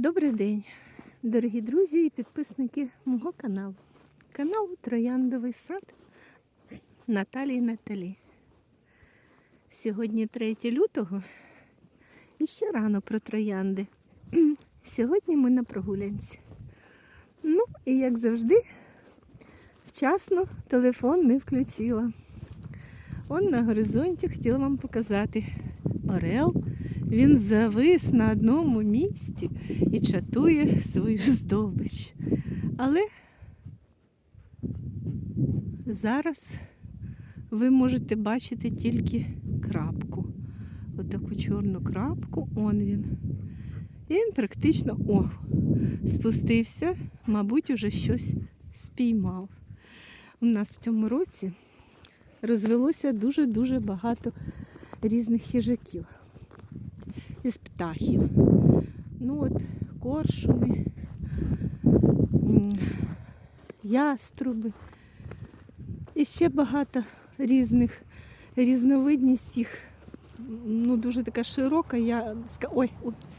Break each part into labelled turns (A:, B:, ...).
A: Добрий день, дорогі друзі і підписники мого каналу. Каналу Трояндовий сад Наталії Наталі. Сьогодні 3 лютого і ще рано про троянди. Сьогодні ми на прогулянці. Ну, і як завжди, вчасно телефон не включила. Он на горизонті хотіла вам показати. Орел, він завис на одному місці і чатує свою здобич. Але зараз ви можете бачити тільки крапку. Отаку чорну крапку, он він. І він практично о, спустився, мабуть, уже щось спіймав. У нас в цьому році розвелося дуже-дуже багато різних хижаків із птахів. Ну от коршуни, яструби. І ще багато різних різновидність їх. Ну, дуже така широка. Я ой,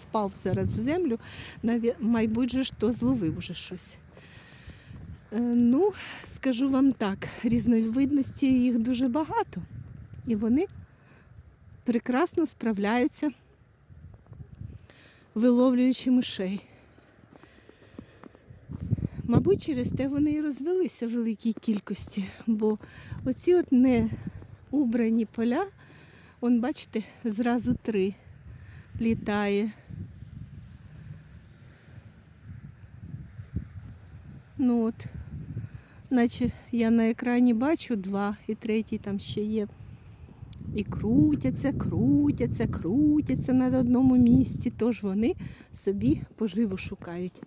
A: впав зараз в землю. Наві... Мабуть, же то зловив вже щось. Е, Ну, скажу вам так, різновидності їх дуже багато. І вони прекрасно справляються, виловлюючи мишей. Мабуть, через те вони і розвелися в великій кількості, бо оці от не убрані поля, он, бачите, зразу три літає. Ну от, наче я на екрані бачу два, і третій там ще є. І крутяться, крутяться, крутяться на одному місці, тож вони собі поживу шукають.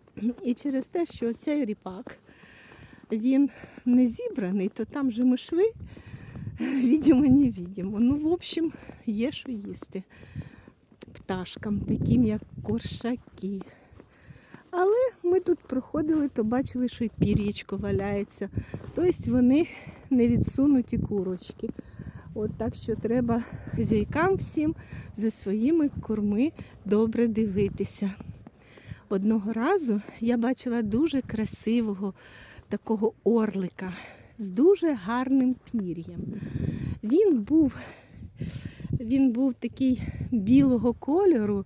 A: І через те, що цей ріпак він не зібраний, то там же мишви, відімо, не відімо. Ну, в общем, є що їсти пташкам, таким як коршаки. Але ми тут проходили, то бачили, що й пір'ячко валяється. Тобто вони не відсунуті курочки. От так що треба зійкам всім за своїми корми добре дивитися. Одного разу я бачила дуже красивого такого орлика з дуже гарним пір'ям. Він був, він був такий білого кольору.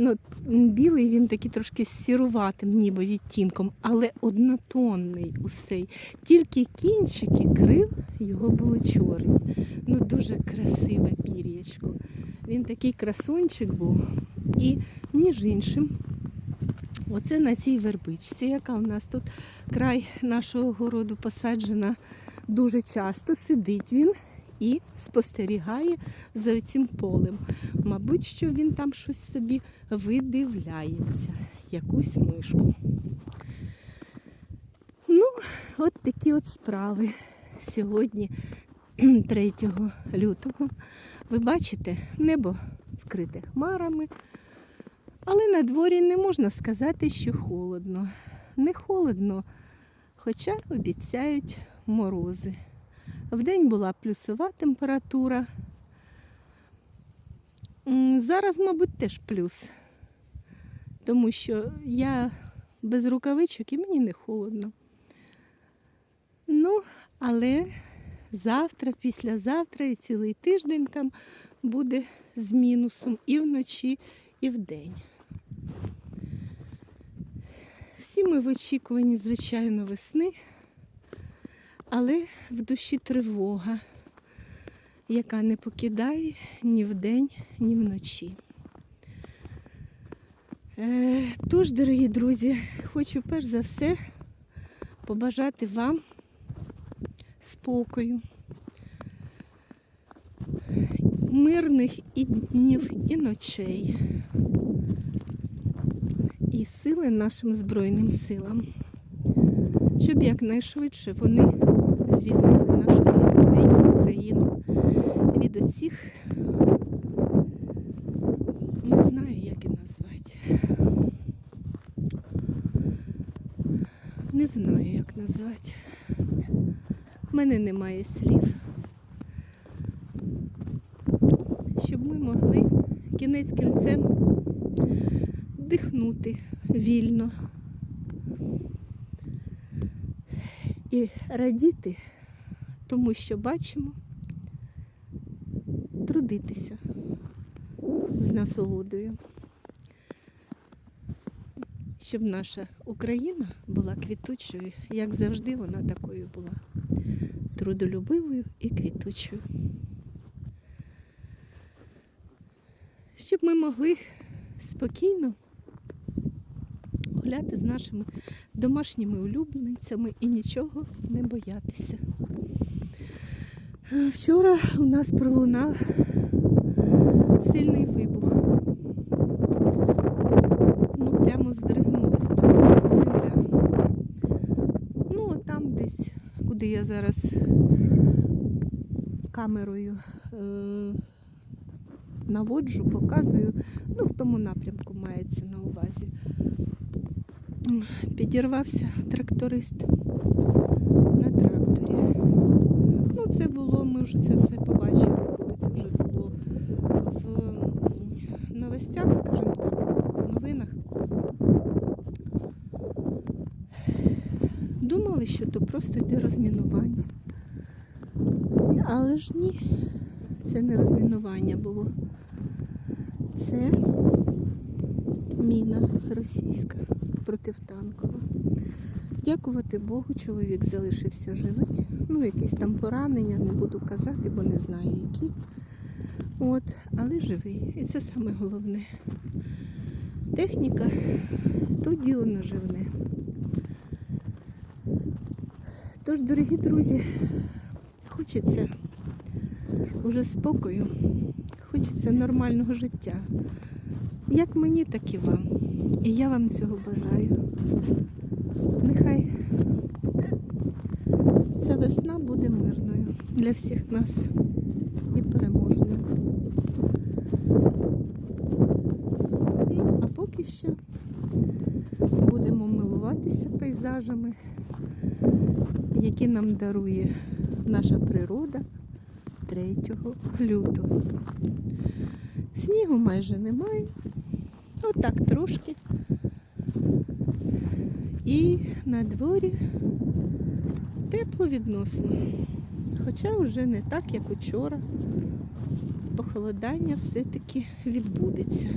A: Ну, білий він такий трошки з сіруватим, ніби відтінком, але однотонний усей. Тільки кінчики крил його були чорні. Ну, дуже красиве пір'ячко. Він такий красунчик був. І між іншим, оце на цій вербичці, яка у нас тут край нашого городу посаджена дуже часто, сидить він і спостерігає за цим полем. Мабуть, що він там щось собі видивляється, якусь мишку. Ну, от такі от справи сьогодні, 3 лютого. Ви бачите, небо вкрите хмарами, але на дворі не можна сказати, що холодно. Не холодно, хоча обіцяють морози. Вдень була плюсова температура. Зараз, мабуть, теж плюс. Тому що я без рукавичок і мені не холодно. Ну, але завтра, післязавтра і цілий тиждень там буде з мінусом і вночі, і вдень. Всі ми в очікуванні, звичайно, весни, але в душі тривога, яка не покидає ні вдень, ні вночі. Е, Тож, дорогі друзі, хочу перш за все побажати вам спокою, мирних і днів, і ночей, і сили нашим Збройним силам, щоб якнайшвидше вони звільнили нашу рідненьку Україну від оцих, не знаю, як і назвати. Не знаю, як назвати. У мене немає слів. Щоб ми могли кінець кінцем дихнути вільно. І радіти тому, що бачимо, трудитися з насолодою. Щоб наша Україна була квітучою, як завжди вона такою була. Трудолюбивою і квітучою. Щоб ми могли спокійно гуляти з нашими домашніми улюбленцями і нічого не боятися. Е, Вчора у нас пролунав сильний вибух. Ну, прямо здригнулась така земля. Ну, там десь, куди я зараз камерою е- наводжу, показую, ну, в тому напрямку мається на увазі. Підірвався тракторист на тракторі. Ну, це було, ми вже це все побачили, коли це вже було в новостях, скажімо так, в новинах. Думали, що то просто йде розмінування. Але ж ні, це не розмінування було. Це міна російська противтанкова. Дякувати Богу, чоловік залишився живий. Ну, якісь там поранення, не буду казати, бо не знаю які. От, але живий. І це саме головне. Техніка то діло наживне. Тож, дорогі друзі, хочеться уже спокою, хочеться нормального життя. Як мені, так і вам. І я вам цього бажаю. Нехай ця весна буде мирною для всіх нас і переможною. Ну, а поки що будемо милуватися пейзажами, які нам дарує наша природа 3 лютого. Снігу майже немає. Отак трошки. І на дворі тепло відносно. Хоча вже не так, як учора. Похолодання все-таки відбудеться.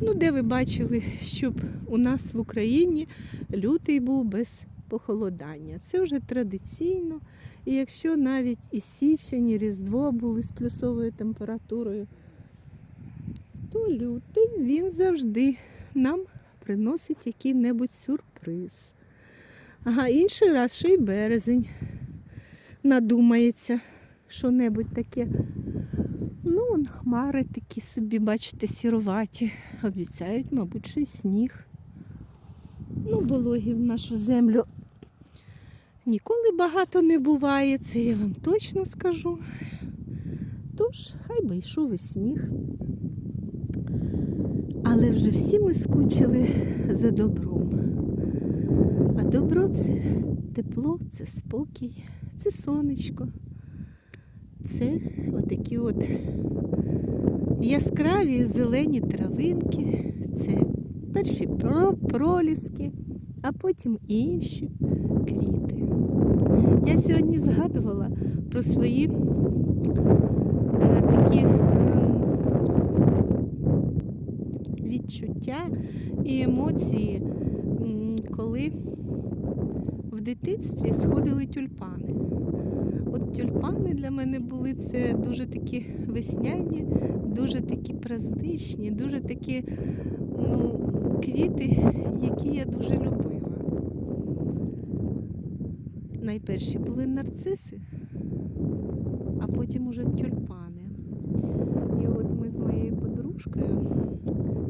A: Ну, де ви бачили, щоб у нас в Україні лютий був без похолодання. Це вже традиційно. І якщо навіть і січень, і Різдво були з плюсовою температурою, то лютий він завжди нам приносить який-небудь сюрприз. Ага, інший раз ще й березень надумається що-небудь таке. Ну, он хмари такі собі, бачите, сіроваті. Обіцяють, мабуть, ще й сніг. Ну, вологі в нашу землю ніколи багато не буває, це я вам точно скажу. Тож, хай би йшов і сніг. Але вже всі ми скучили за добром. А добро це тепло, це спокій, це сонечко. Це отакі от яскраві зелені травинки, це перші проліски, а потім інші квіти. Я сьогодні згадувала про свої е, такі е, відчуття і емоції, коли в дитинстві сходили тюльпани. От тюльпани для мене були це дуже такі весняні, дуже такі праздничні, дуже такі ну, квіти, які я дуже любила. Найперші були нарциси, а потім уже тюльпани. І от ми з моєю подружкою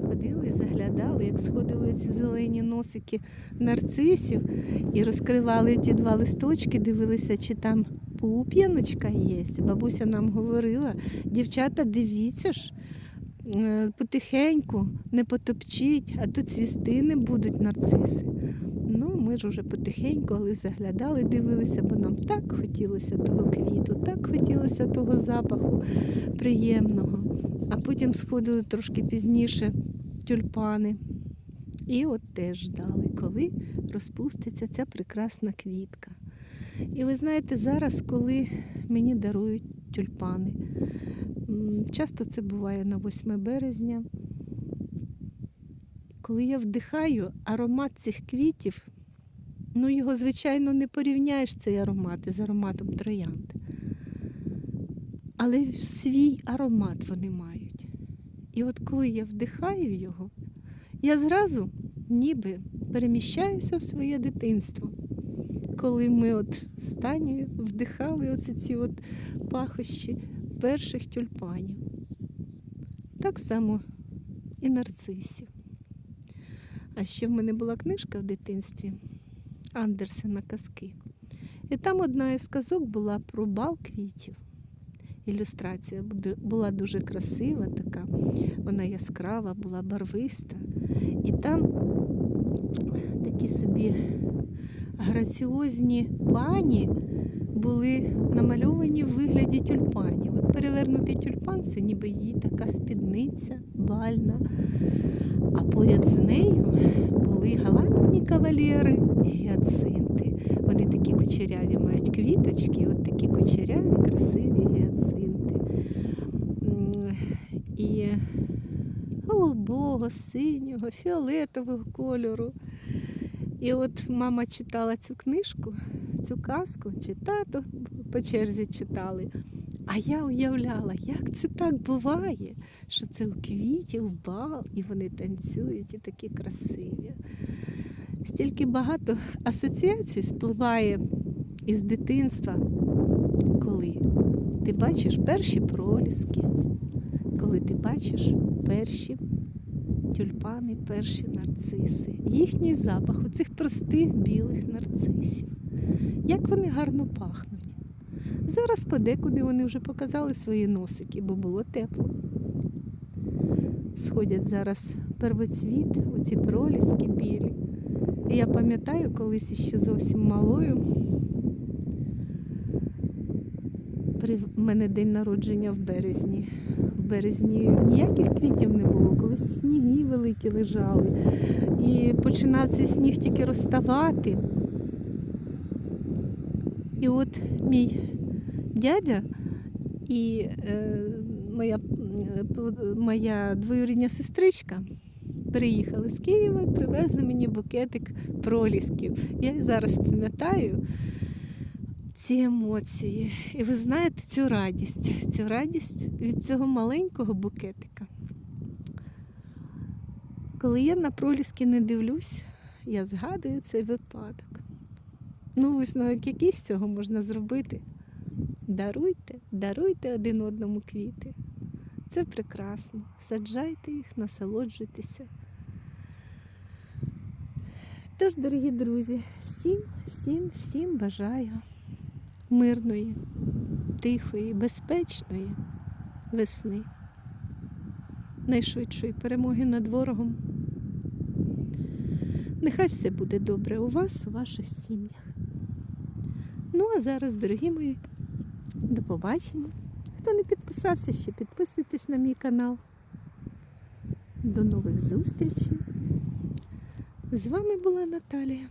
A: ходили, заглядали, як сходили ці зелені носики нарцисів і розкривали ті два листочки, дивилися, чи там пуп'яночка є. Бабуся нам говорила, дівчата, дивіться ж, е, потихеньку, не потопчіть, а то цвісти не будуть нарциси. Ну, ми ж уже потихеньку, але заглядали, дивилися, бо нам так хотілося того квіту, так хотілося того запаху приємного. А потім сходили трошки пізніше тюльпани. І от теж ждали, коли розпуститься ця прекрасна квітка. І ви знаєте, зараз, коли мені дарують тюльпани, часто це буває на 8 березня, коли я вдихаю аромат цих квітів, ну його, звичайно, не порівняєш цей аромат із ароматом троянд. Але свій аромат вони мають. І от коли я вдихаю його, я зразу ніби переміщаюся в своє дитинство. Коли ми от з Танею вдихали оці ці от пахощі перших тюльпанів. Так само і нарцисів. А ще в мене була книжка в дитинстві Андерсена казки. І там одна із казок була про бал квітів. Ілюстрація була дуже красива, така, вона яскрава, була барвиста. І там такі собі граціозні пані були намальовані в вигляді тюльпанів. От перевернутий тюльпан це ніби її така спідниця бальна. А поряд з нею були галантні кавалєри і гіацинти. Вони такі кучеряві мають квіточки, от такі кучеряві, красиві гіацинти. Голубого, синього, фіолетового кольору. І от мама читала цю книжку, цю казку, чи тато по черзі читали. А я уявляла, як це так буває, що це у квітів бал, і вони танцюють і такі красиві. Стільки багато асоціацій спливає із дитинства, коли ти бачиш перші проліски, коли ти бачиш перші тюльпани, перші нарциси, їхній запах у цих простих білих нарцисів. Як вони гарно пахнуть. Зараз подекуди вони вже показали свої носики, бо було тепло. Сходять зараз первоцвіт, оці проліски білі. І я пам'ятаю, колись іще зовсім малою. При мене день народження в березні. Березні ніяких квітів не було, коли сніги великі лежали. І починав цей сніг тільки розставати. І от мій дядя і е, моя, моя двоюрідня сестричка приїхали з Києва і привезли мені букетик пролісків. Я зараз пам'ятаю ці емоції. І ви знаєте цю радість, цю радість від цього маленького букетика. Коли я на проліски не дивлюсь, я згадую цей випадок. Ну, висновок який з цього можна зробити? Даруйте, даруйте один одному квіти. Це прекрасно. Саджайте їх, насолоджуйтеся. Тож, дорогі друзі, всім, всім, всім бажаю мирної, тихої, безпечної весни, найшвидшої перемоги над ворогом. Нехай все буде добре у вас, у ваших сім'ях. Ну, а зараз, дорогі мої, до побачення. Хто не підписався, ще підписуйтесь на мій канал. До нових зустрічей. З вами була Наталія.